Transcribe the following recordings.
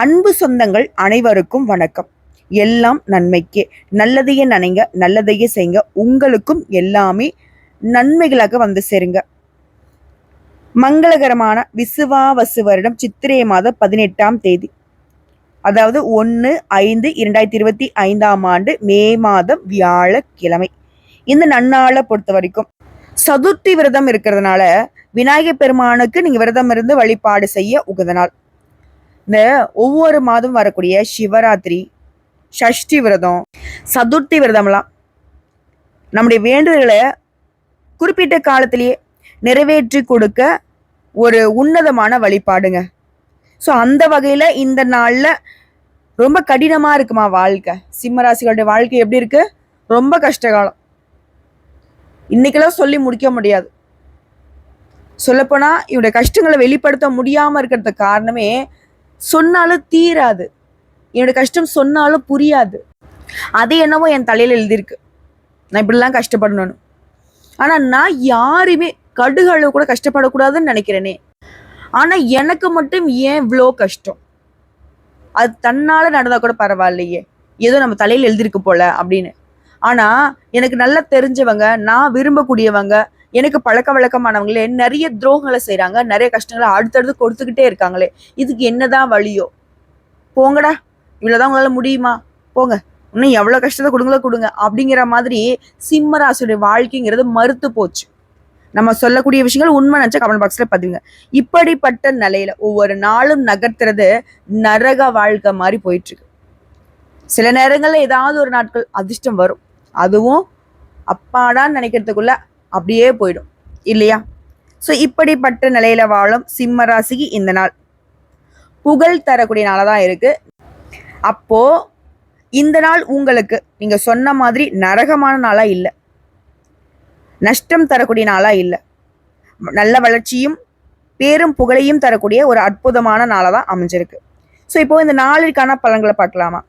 அன்பு சொந்தங்கள் அனைவருக்கும் வணக்கம். எல்லாம் நன்மைக்கே. நல்லதையே நினைங்க நல்லதையே செய்யுங்க. உங்களுக்கும் எல்லாமே நன்மைகளாக வந்து சேருங்க. மங்களகரமான விசுவாவசு வருடம் சித்திரை மாதம் பதினெட்டாம் தேதி. அதாவது ஒன்று ஐந்து இரண்டாயிரத்தி இருபத்தி ஐந்தாம் ஆண்டு மே மாதம் வியாழக்கிழமை. இந்த நன்னாளை பொறுத்த வரைக்கும். சதுர்த்தி விரதம் இருக்கிறதுனால விநாயகர் பெருமானுக்கு நீங்க விரதம் இருந்து வழிபாடு செய்ய உகந்த நாள். இந்த ஒவ்வொரு மாதம் வரக்கூடிய சிவராத்திரி சஷ்டி விரதம் சதுர்த்தி விரதம்லாம் நம்முடைய வேண்டுதல்களை குறிப்பிட்ட காலத்திலேயே நிறைவேற்றி கொடுக்க ஒரு உன்னதமான வழிபாடுங்க. ஸோ அந்த வகையில் இந்த நாளில் ரொம்ப கடினமாக இருக்குமா வாழ்க்கை? சிம்மராசிகளுடைய வாழ்க்கை எப்படி இருக்கு? ரொம்ப கஷ்டகாலம். இன்னைக்கெல்லாம் சொல்லி முடிக்க முடியாது. சொல்லப்போனால் இவருடைய கஷ்டங்களை வெளிப்படுத்த முடியாமல் இருக்கிறதுக்கு காரணமே சொன்னாலும் தீராது. என்னோட கஷ்டம் சொன்னாலும் புரியாது. அது என்னவோ என் தலையில் எழுதியிருக்கு. நான் இப்படிலாம் கஷ்டப்படணும்னு ஆனால் நான் யாருமே கடுகளவு கூட கஷ்டப்படக்கூடாதுன்னு நினைக்கிறேனே. ஆனால் எனக்கு மட்டும் ஏன் இவ்வளோ கஷ்டம்? அது தன்னால் நடந்தால் கூட பரவாயில்லையே. ஏதோ நம்ம தலையில் எழுதியிருக்கு போல அப்படின்னு. ஆனால் எனக்கு நல்லா தெரிஞ்சவங்க நான் விரும்பக்கூடியவங்க எனக்கு பழக்க வழக்கமானவங்களே நிறைய துரோகங்களை செய்கிறாங்க நிறைய கஷ்டங்களை அடுத்தடுத்து கொடுத்துக்கிட்டே இருக்காங்களே. இதுக்கு என்னதான் வழியோ? போங்கடா. இவ்வளோதான் உங்களால் முடியுமா? போங்க. இன்னும் எவ்வளோ கஷ்டத்தை கொடுங்களோ கொடுங்க. அப்படிங்கிற மாதிரி சிம்மராசியுடைய வாழ்க்கைங்கிறது மறுத்து போச்சு. நம்ம சொல்லக்கூடிய விஷயங்கள் உண்மை நினச்சா கமெண்ட் பாக்ஸில் பதிவுங்க. இப்படிப்பட்ட நிலையில ஒவ்வொரு நாளும் நகர்த்துறது நரக வாழ்க்கை மாதிரி போயிட்டு இருக்கு சில நேரங்களில் ஏதாவது ஒரு நாட்கள் அதிர்ஷ்டம் வரும். அதுவும் அப்பாடான்னு நினைக்கிறதுக்குள்ள அப்படியே போயிடும் இல்லையா? ஸோ இப்படிப்பட்ட நிலையில வாழும் சிம்ம ராசிக்கு இந்த நாள். புகழ் தரக்கூடிய நாளாக தான் இருக்கு. அப்போ இந்த நாள் உங்களுக்கு நீங்க சொன்ன மாதிரி நரகமான நாளா இல்லை. நஷ்டம் தரக்கூடிய நாளா இல்லை. நல்ல வளர்ச்சியும் பேரும் புகழையும் தரக்கூடிய ஒரு அற்புதமான நாளாக தான் அமைஞ்சிருக்கு. ஸோ இப்போ இந்த நாளிற்கான பலன்களை பார்க்கலாமா?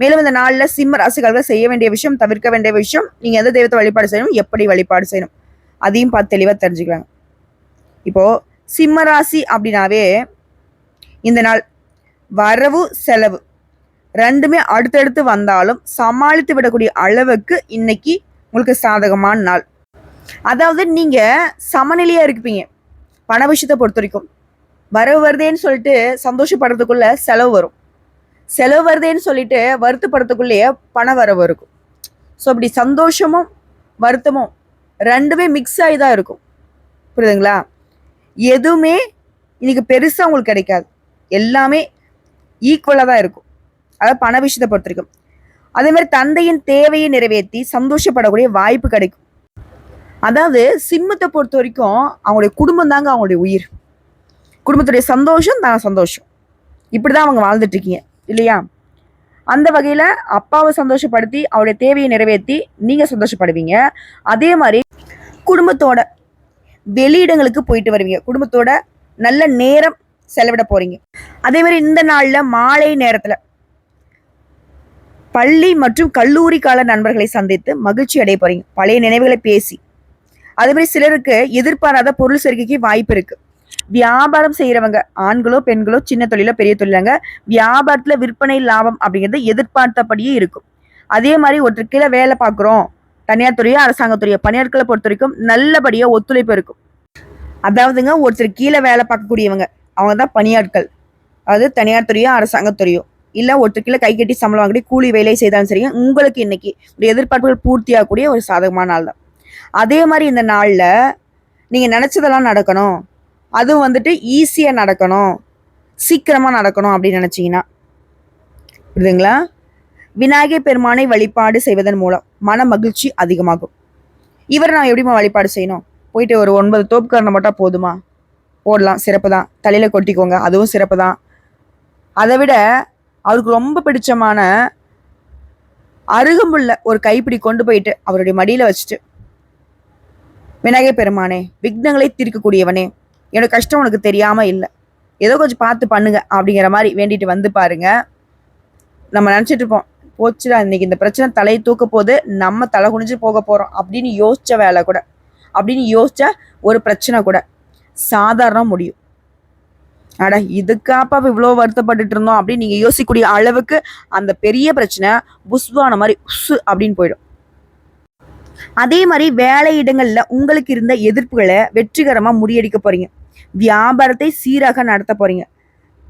மேலும் இந்த நாளில் சிம்ம ராசிகாரர்கள் செய்ய வேண்டிய விஷயம் தவிர்க்க வேண்டிய விஷயம் நீங்கள் எந்த தெய்வத்தை வழிபாடு செய்யணும் எப்படி வழிபாடு செய்யணும்? அதையும் பார்த்து தெளிவாக தெரிஞ்சுக்கலாங்க. இப்போ சிம்ம ராசி அப்படின்னாவே இந்த நாள் வரவு செலவு. ரெண்டுமே அடுத்தடுத்து வந்தாலும் சமாளித்து விடக்கூடிய அளவுக்கு இன்னைக்கு உங்களுக்கு சாதகமான நாள். அதாவது நீங்க சமநிலையா இருப்பீங்க. பண விஷயத்தை பொறுத்த வரைக்கும். வரவு வருதேன்னு சொல்லிட்டு சந்தோஷப்படுறதுக்குள்ள செலவு வரும். செலவு வருதேன்னு சொல்லிட்டு வருத்தப்படுறதுக்குள்ளேயே பண வரவு இருக்கும். ஸோ அப்படி சந்தோஷமும் வருத்தமும் ரெண்டுமே மிக்ஸ் ஆகி தான் இருக்கும். புரியுதுங்களா? எதுவுமே இன்னைக்கு பெருசாக உங்களுக்கு கிடைக்காது. எல்லாமே ஈக்குவலாக தான் இருக்கும். அதாவது பண விஷயத்தை பொறுத்த வரைக்கும். அதே மாதிரி தந்தையின் தேவையை நிறைவேற்றி சந்தோஷப்படக்கூடிய வாய்ப்பு கிடைக்கும். அதாவது சிம்மத்தை பொறுத்த வரைக்கும் அவங்களுடைய குடும்பம் தாங்க அவங்களுடைய உயிர். குடும்பத்துடைய சந்தோஷம் தான் சந்தோஷம். இப்படி தான் அவங்க வாழ்ந்துட்டு இருக்கீங்க. இல்லையா? அந்த வகையில் அப்பாவை சந்தோஷப்படுத்தி அவருடைய தேவையை நிறைவேற்றி நீங்கள் சந்தோஷப்படுவீங்க. அதே மாதிரி குடும்பத்தோட வெளியிடங்களுக்கு போயிட்டு வருவீங்க. குடும்பத்தோட நல்ல நேரம் செலவிட போறீங்க. அதே மாதிரி இந்த நாளில் மாலை நேரத்தில் பள்ளி மற்றும் கல்லூரி கால நண்பர்களை சந்தித்து மகிழ்ச்சி அடைய போறீங்க. பழைய நினைவுகளை பேசி. அதே மாதிரி சிலருக்கு எதிர்பாராத பொருள் சேர்க்கைக்கு வாய்ப்பு இருக்குது வியாபாரம் செய்யறவங்க ஆண்களோ பெண்களோ சின்ன தொழிலோ பெரிய தொழிலாங்க வியாபாரத்துல விற்பனை லாபம் அப்படிங்கிறது எதிர்பார்த்தபடியே இருக்கும். அதே மாதிரி ஒருத்தர் கீழே வேலை பார்க்குறோம். தனியார் துறையோ அரசாங்கத்துறையோ பணியாட்களை பொறுத்த வரைக்கும் நல்லபடியாக ஒத்துழைப்பு இருக்கும். அதாவதுங்க ஒருத்தர் கீழே வேலை பார்க்கக்கூடியவங்க அவங்க தான் பணியாட்கள். அதாவது தனியார் துறையோ அரசாங்கத்துறையோ இல்லை ஒருத்தர் கீழே கை கட்டி சம்பளம் வாங்கி கூலி வேலை செய்தாலும் சரிங்க உங்களுக்கு இன்னைக்கு ஒரு எதிர்பார்ப்புகள் பூர்த்தியாகக்கூடிய ஒரு சாதகமான நாள் தான் அதே மாதிரி இந்த நாளில் நீங்கள் நினச்சதெல்லாம் நடக்கணும். அதுவும் வந்துட்டு ஈஸியாக நடக்கணும். சீக்கிரமாக நடக்கணும் அப்படின்னு நினச்சிங்கன்னா. புரியுதுங்களா? விநாயகர் பெருமானை வழிபாடு செய்வதன் மூலம் மன மகிழ்ச்சி அதிகமாகும். இவரை நான் எப்படிமா வழிபாடு செய்யணும்? போயிட்டு ஒரு ஒன்பது தோப்புக்காரனை மட்டும் போதுமா? போடலாம். சிறப்பு தான். தலையில் கொட்டிக்கோங்க. அதுவும் சிறப்பு தான். அதை விட அவருக்கு ரொம்ப பிடிச்சமான அருகமுள்ள ஒரு கைப்பிடி கொண்டு போயிட்டு அவருடைய மடியில் வச்சுட்டு விநாயகர் பெருமானே விக்னங்களை தீர்க்கக்கூடியவனே என்னோட கஷ்டம் உனக்கு தெரியாமல் இல்லை. ஏதோ கொஞ்சம் பார்த்து பண்ணுங்க அப்படிங்கிற மாதிரி வேண்டிட்டு வந்து பாருங்க. நம்ம நினச்சிட்டு இருப்போம் போச்சுடா இன்னைக்கு இந்த பிரச்சனை தலையை தூக்க போது நம்ம தலை குனிஞ்சு போக போகிறோம் அப்படின்னு யோசித்த வேலை கூட அப்படின்னு யோசித்த ஒரு பிரச்சனை கூட சாதாரண முடியும். அட இதுக்காப்பா இவ்வளோ வருத்தப்பட்டுட்டு இருந்தோம் அப்படின்னு நீங்கள் யோசிக்கக்கூடிய அளவுக்கு அந்த பெரிய பிரச்சனை புஸ்வான மாதிரி உசு அப்படின்னு போயிடும். அதே மாதிரி வேலையிடங்கள்ல உங்களுக்கு இருந்த எதிர்ப்புகளை வெற்றிகரமாக முறியடிக்க போகிறீங்க வியாபாரத்தை சீராக நடத்த போறீங்க.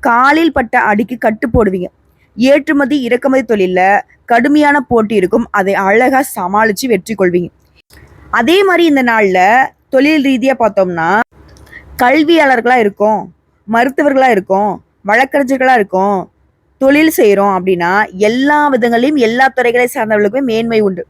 காலில் பட்ட அடிக்கு கட்டு போடுவீங்க. ஏற்றுமதி இறக்குமதி தொழிலில் கடுமையான போட்டி இருக்கும். அதை அழகா சமாளிச்சு வெற்றி கொள்வீங்க. அதே மாதிரி இந்த நாள்ல தொழில் ரீதியா பார்த்தோம்னா கல்வியாளர்களாக இருக்கும் மருத்துவர்களாக இருக்கும் வழக்கறிஞர்களாக இருக்கும் தொழில் செய்கிறோம் அப்படின்னா எல்லா விதங்களையும் எல்லா துறைகளை சார்ந்தவர்களுக்குமே மேன்மை உண்டு.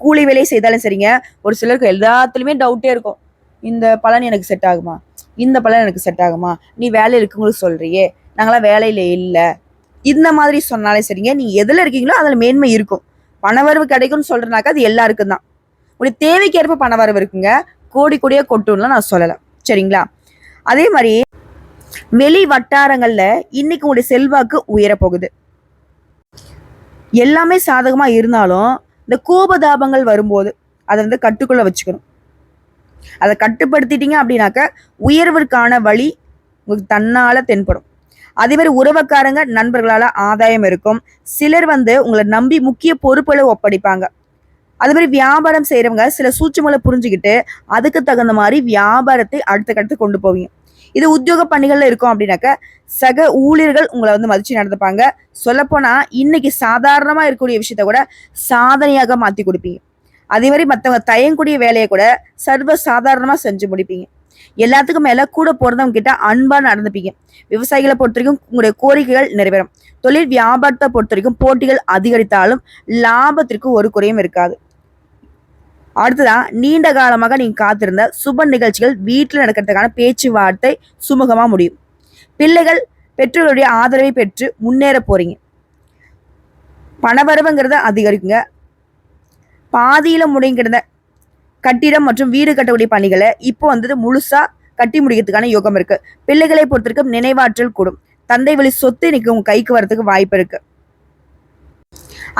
கூலி வேலை செய்தாலும் சரிங்க. ஒரு சிலருக்கு எல்லாத்துலேயுமே டவுட்டே இருக்கும். இந்த பலன் எனக்கு செட் ஆகுமா? இந்த பலன் எனக்கு செட் ஆகுமா? நீ வேலையில் இருக்கவங்களுக்கு சொல்றியே. நாங்களாம் வேலையில் இல்லை. இந்த மாதிரி சொன்னாலே சரிங்க. நீங்கள் எதில் இருக்கீங்களோ அதில் மேன்மை இருக்கும். பணவரவு கிடைக்கும்னு சொல்றனாக்கா அது எல்லாருக்கும் தான். உடைய தேவைக்கேற்ப பணவரவு இருக்குங்க. கோடி கோடியாக கொட்டும்லாம் நான் சொல்லலை. சரிங்களா? அதே மாதிரி வெளி வட்டாரங்கள்ல இன்னைக்கு உங்களுடைய செல்வாக்கு உயரப்போகுது. எல்லாமே சாதகமா இருந்தாலும் இந்த கோபதாபங்கள் வரும்போது அதை வந்து கட்டுக்குள்ள வச்சுக்கணும். அதை கட்டுப்படுத்திட்டீங்க அப்படின்னாக்க உயர்விற்கான வழி உங்களுக்கு தன்னால தென்படும். அதே மாதிரி உறவக்காரங்க நண்பர்களால ஆதாயம் இருக்கும். சிலர் வந்து உங்களை நம்பி முக்கிய பொறுப்புகளை ஒப்படைப்பாங்க. அதே மாதிரி வியாபாரம் செய்யறவங்க சில சூட்சங்களை புரிஞ்சுக்கிட்டு அதுக்கு தகுந்த மாதிரி வியாபாரத்தை அடுத்த கட்டத்து கொண்டு போவீங்க. இது உத்தியோக பணிகள்ல இருக்கும் அப்படின்னாக்க சக ஊழியர்கள் உங்களை வந்து மதித்து நடந்துப்பாங்க சொல்லப்போனா இன்னைக்கு சாதாரணமாக இருக்கக்கூடிய விஷயத்த கூட சாதனையாக மாற்றி கொடுப்பீங்க. அதே மாதிரி மற்றவங்க தயங்கக்கூடிய வேலையை கூட சர்வ சாதாரணமாக செஞ்சு முடிப்பீங்க. எல்லாத்துக்கும் மேல கூட போறதவங்க கிட்ட அன்பா நடந்துப்பீங்க. விவசாயிகளை பொறுத்த வரைக்கும் உங்களுடைய கோரிக்கைகள் நிறைவேறும். தொழில் வியாபாரத்தை பொறுத்த வரைக்கும் போட்டிகள் அதிகரித்தாலும் லாபத்திற்கு ஒரு குறையும் இருக்காது. அடுத்ததா நீண்ட காலமாக நீங்க காத்திருந்த சுப நிகழ்ச்சிகள் வீட்டில் நடக்கிறதுக்கான பேச்சுவார்த்தை சுமூகமா முடியும். பிள்ளைகள் பெற்றோருடைய ஆதரவை பெற்று முன்னேற போறீங்க. பணவரவுங்கிறத அதிகரிக்குங்க. பாதியில முடிங்கிருந்த கட்டிடம் மற்றும் வீடு கட்டக்கூடிய பணிகளை இப்போ வந்தது முழுசா கட்டி முடிக்கிறதுக்கான யோகம் இருக்கு. பிள்ளைகளை பொறுத்திருக்கும் நினைவாற்றல் கூடும். தந்தை வழி சொத்து இன்னைக்கு உங்க கைக்கு வரதுக்கு வாய்ப்பு இருக்கு.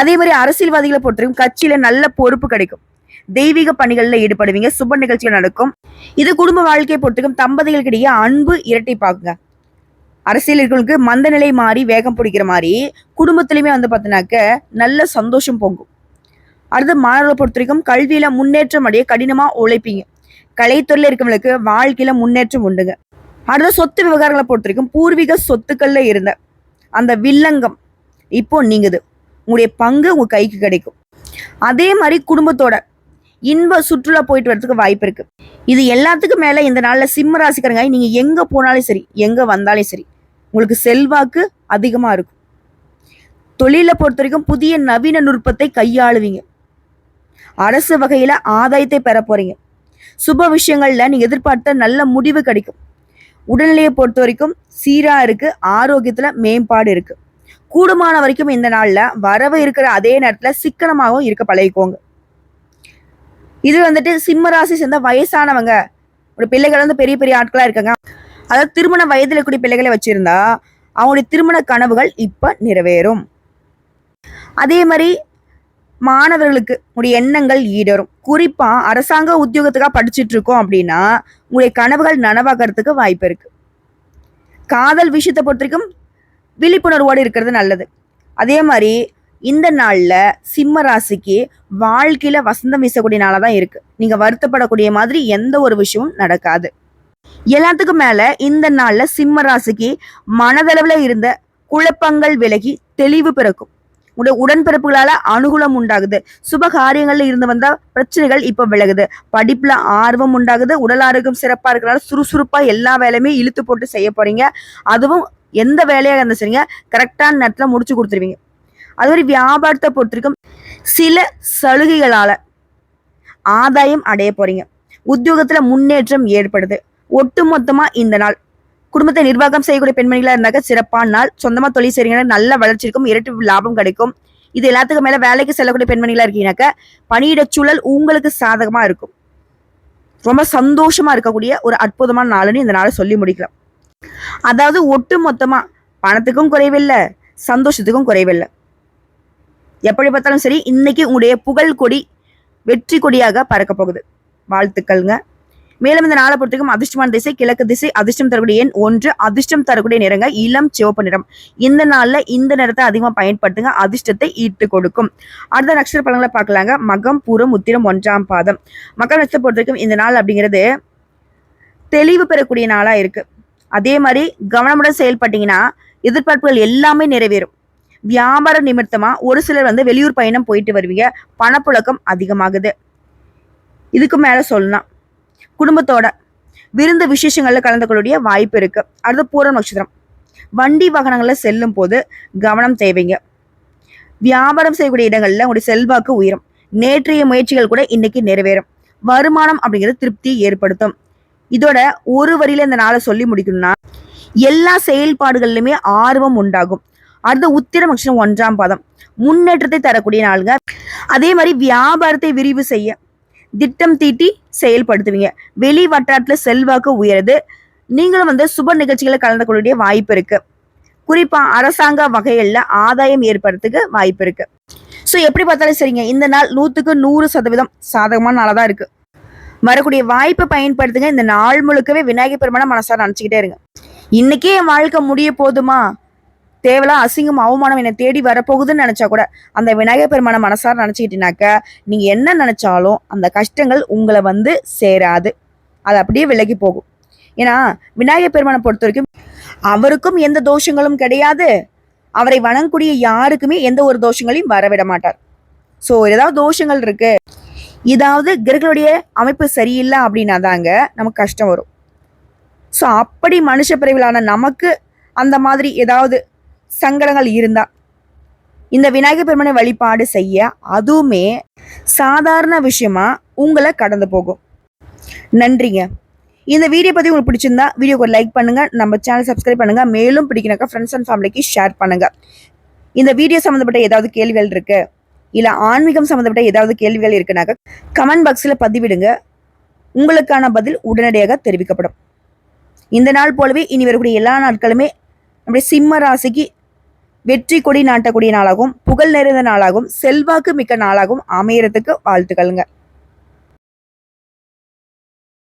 அதே மாதிரி அரசியல்வாதிகளை பொறுத்தவரைக்கும் கட்சியில நல்ல பொறுப்பு கிடைக்கும். தெய்வீக பணிகள்ல ஈடுபடுவீங்க சுப நிகழ்ச்சிகள் நடக்கும். இது குடும்ப வாழ்க்கையை பொறுத்தவரைக்கும் தம்பதிகளுக்கிடையே அன்பு இரட்டிப்பாக்குங்க பாக்குங்க இருக்கவங்களுக்கு மந்த நிலை மாறி வேகம் பிடிக்கிற மாதிரி குடும்பத்திலுமே வந்து பார்த்தினாக்க நல்ல சந்தோஷம் பொங்கும். அடுத்து மாணவர்களை பொறுத்த வரைக்கும் கல்வியில முன்னேற்றம் அடைய கடினமா உழைப்பீங்க. கலைத்துறையில் இருக்கவங்களுக்கு வாழ்க்கையில முன்னேற்றம் உண்டுங்க. அடுத்த சொத்து விவகாரங்களை பொறுத்த வரைக்கும் பூர்வீக சொத்துக்கள்ல இருந்த அந்த வில்லங்கம் இப்போ நீங்குது. உங்களுடைய பங்கு உங்க கைக்கு கிடைக்கும். அதே மாதிரி குடும்பத்தோட இன்ப சுற்றுலா போயிட்டு வரதுக்கு வாய்ப்பு இருக்கு. இது எல்லாத்துக்கும் மேல இந்த நாள்ல சிம்ம ராசிக்காரங்க நீங்க எங்க போனாலும் சரி எங்க வந்தாலும் சரி உங்களுக்கு செல்வாக்கு அதிகமா இருக்கும். தொழிலை பொறுத்த வரைக்கும் புதிய நவீன நுட்பத்தை கையாளுவீங்க. அரசு வகையில ஆதாயத்தை பெற போறீங்க. சுப விஷயங்கள்ல நீங்க எதிர்பார்த்த நல்ல முடிவு கிடைக்கும். உடல்நிலையை பொறுத்த வரைக்கும் சீரா இருக்கு ஆரோக்கியத்துல மேம்பாடு இருக்கு. கூடுமான வரைக்கும் இந்த நாள்ல வரவு இருக்கிற அதே நேரத்துல சிக்கனமாகவும் இருக்க பழகிக்கோங்க. இது வந்துட்டு சிம்ம ராசி சேர்ந்த வயசானவங்க ஒரு பிள்ளைகள் வந்து பெரிய பெரிய ஆட்களா இருக்காங்க. அதாவது திருமண வயதில் இருக்கக்கூடிய பிள்ளைகளை வச்சிருந்தா அவங்களுடைய திருமண கனவுகள் இப்ப நிறைவேறும். அதே மாதிரி மாணவர்களுக்கு உங்களுடைய எண்ணங்கள் ஈடரும் குறிப்பா அரசாங்க உத்தியோகத்துக்காக படிச்சுட்டு இருக்கோம் அப்படின்னா உங்களுடைய கனவுகள் நனவாகிறதுக்கு வாய்ப்பு இருக்கு. காதல் விஷயத்தை பொறுத்த வரைக்கும் விழிப்புணர்வோடு இருக்கிறது நல்லது. அதே மாதிரி இந்த நாளில் சிம்ம ராசிக்கு வாழ்க்கையில் வசந்தம் வீசக்கூடிய நாளாக தான் இருக்குது நீங்கள் வருத்தப்படக்கூடிய மாதிரி எந்த ஒரு விஷயமும் நடக்காது. எல்லாத்துக்கும் மேலே இந்த நாளில் சிம்ம ராசிக்கு மனதளவில் இருந்த குழப்பங்கள் விலகி தெளிவு பிறக்கும். உடைய உடன்பிறப்புகளால அனுகூலம் உண்டாகுது. சுப காரியங்கள்ல இருந்து வந்தா பிரச்சனைகள் இப்ப விலகுது. படிப்புல ஆர்வம் உண்டாகுது. உடல் ஆரோக்கியம் சிறப்பா இருக்கிறனால சுறுசுறுப்பா எல்லா வேலையுமே இழுத்து போட்டு செய்ய போறீங்க. அதுவும் எந்த வேலையாக இருந்தால் சரிங்க கரெக்டான நேரத்தில் முடிச்சு கொடுத்துருவீங்க. அது மாதிரி வியாபாரத்தை பொறுத்திருக்கும். சில சலுகைகளால ஆதாயம் அடைய போறீங்க. உத்தியோகத்தில் முன்னேற்றம் ஏற்படுது. ஒட்டுமொத்தமாக இந்த நாள் குடும்பத்தை நிர்வாகம் செய்யக்கூடிய பெண்மணிகளாக இருந்தாக்க சிறப்பான நாள். சொந்தமா தொழில் செய்றீங்கன்னா நல்ல வளர்ச்சி இருக்கும். இரட்டு லாபம் கிடைக்கும். இது எல்லாத்துக்கும் மேல வேலைக்கு செல்லக்கூடிய பெண்மணிகளா இருக்கீங்கன்னாக்க பணியிட சூழல் உங்களுக்கு சாதகமா இருக்கும். ரொம்ப சந்தோஷமா இருக்கக்கூடிய ஒரு அற்புதமான நாள்னு இந்த நாளை சொல்லி முடிக்கலாம். அதாவது ஒட்டு மொத்தமா பணத்துக்கும் குறைவில்லை சந்தோஷத்துக்கும் குறைவில்லை. எப்படி பார்த்தாலும் சரி இன்னைக்கு உங்களுடைய புகழ் கொடி வெற்றி கொடியாக பறக்க போகுது. வாழ்த்துக்கள்ங்க. மேலும் இந்த நாளை பொறுத்தவரைக்கும் அதிர்ஷ்டமான திசை கிழக்கு திசை அதிர்ஷ்டம் தரக்கூடிய எண் ஒன்று. அதிர்ஷ்டம் தரக்கூடிய நிறங்க இளம் சிவப்பு நிறம். இந்த நாள்ல இந்த நிறத்தை அதிகமாக பயன்படுத்துங்க. அதிர்ஷ்டத்தை ஈட்டு கொடுக்கும். அடுத்த நட்சத்திர பலன்களை பார்க்கலாங்க. மகம் பூரம் உத்திரம் ஒன்றாம் பாதம். மகம் நட்சத்திரம் பொறுத்த வரைக்கும் இந்த நாள் அப்படிங்கிறது தெளிவு பெறக்கூடிய நாளா இருக்கு. அதே மாதிரி கவனமுடன் செயல்பட்டீங்கன்னா எதிர்பார்ப்புகள் எல்லாமே நிறைவேறும். வியாபார நிமித்தமா ஒரு சிலர் வந்து வெளியூர் பயணம் போயிட்டு வருவீங்க. பணப்புழக்கம் அதிகமாகுது. இதுக்கு மேல சொல்லலாம். குடும்பத்தோட விருந்து விசேஷங்கள்ல கலந்துக்கூடிய வாய்ப்பு இருக்கு. அடுத்து பூரம் நட்சத்திரம். வண்டி வாகனங்களில் செல்லும் போது கவனம் தேவைங்க. வியாபாரம் செய்யக்கூடிய இடங்களில் உங்களுடைய செல்வாக்கு உயரும். நேற்றைய முயற்சிகள் கூட இன்னைக்கு நிறைவேறும். வருமானம் அப்படிங்கிறது திருப்தியை ஏற்படுத்தும். இதோட ஒரு வரியில இந்த நாளை சொல்லி முடிக்கணும்னா எல்லா செயல்பாடுகளிலுமே ஆர்வம் உண்டாகும். அடுத்த உத்திரம் நட்சத்திரம் ஒன்றாம் பாதம். முன்னேற்றத்தை தரக்கூடிய நாளுங்க. அதே மாதிரி வியாபாரத்தை விரிவு செய்ய திட்டம் தீட்டி செயல்படுத்துவீங்க. வெளி வட்டாரத்துல செல்வாக்கு உயருது. நீங்களும் வந்து சுப நிகழ்ச்சிகளை கலந்து கொள்ளக்கூடிய வாய்ப்பு இருக்கு. குறிப்பா அரசாங்க வகைகள்ல ஆதாயம் ஏற்படுறதுக்கு வாய்ப்பு இருக்கு. ஸோ எப்படி பார்த்தாலும் சரிங்க. இந்த நாள் நூற்றுக்கு நூறு சதவீதம் சாதகமான நாளாக தான் இருக்கு. வரக்கூடிய வாய்ப்பை பயன்படுத்துங்க. இந்த நாள் முழுக்கவே விநாயகர் பெருமான மனசார நினச்சிக்கிட்டே இருங்க. இன்னைக்கே என் வாழ்க்கை முடிய போதுமா? தேவலா அசிங்கம் அவமானம் என்னை தேடி வரப்போகுதுன்னு நினைச்சா கூட அந்த விநாயகர் பெருமான மனசார நினச்சிக்கிட்டீனாக்க நீங்க என்ன நினைச்சாலும் அந்த கஷ்டங்கள் உங்களை வந்து சேராது. அது அப்படியே விலகி போகும். ஏன்னா விநாயகர் பெருமானை பொறுத்த வரைக்கும் அவருக்கும் எந்த தோஷங்களும் கிடையாது. அவரை வணங்கக்கூடிய யாருக்குமே எந்த ஒரு தோஷங்களையும் வரவிட மாட்டார். ஸோ ஏதாவது தோஷங்கள் இருக்கு. ஏதாவது கிரகங்களுடைய அமைப்பு சரியில்லை அப்படின்னா தாங்க நமக்கு கஷ்டம் வரும். ஸோ அப்படி மனுஷ பிரிவிலான நமக்கு அந்த மாதிரி ஏதாவது சங்கடங்கள் இருந்தா. இந்த விநாயகர் பெருமனை வழிபாடு செய்ய அதுவுமே சாதாரண விஷயமா உங்களை கடந்து போகும். நன்றிங்க. இந்த வீடியோ பத்தி உங்களுக்கு பிடிச்சிருந்தா வீடியோக்கு லைக் பண்ணுங்க. நம்ம சேனல் சப்ஸ்கிரைப் பண்ணுங்க. மேலும் பிடிக்கணக்கா ஃப்ரெண்ட்ஸ் அண்ட் ஃபேமிலிக்கு ஷேர் பண்ணுங்க. இந்த வீடியோ சம்மந்தப்பட்ட ஏதாவது கேள்விகள் இருக்கு? இல்லை ஆன்மீகம் சம்மந்தப்பட்ட ஏதாவது கேள்விகள் இருக்குனாக்கா கமெண்ட் பாக்ஸில் பதிவிடுங்க. உங்களுக்கான பதில் உடனடியாக தெரிவிக்கப்படும். இந்த நாள் போலவே இனி வரக்கூடிய எல்லா நாட்களுமே நம்முடைய சிம்ம ராசிக்கு வெற்றி கொடி நாட்டக்கூடிய நாளாகவும் புகழ் நிறைந்த நாளாகவும் செல்வாக்கு மிக்க நாளாகவும் அமையறதுக்கு வாழ்த்துக்கள்ங்க.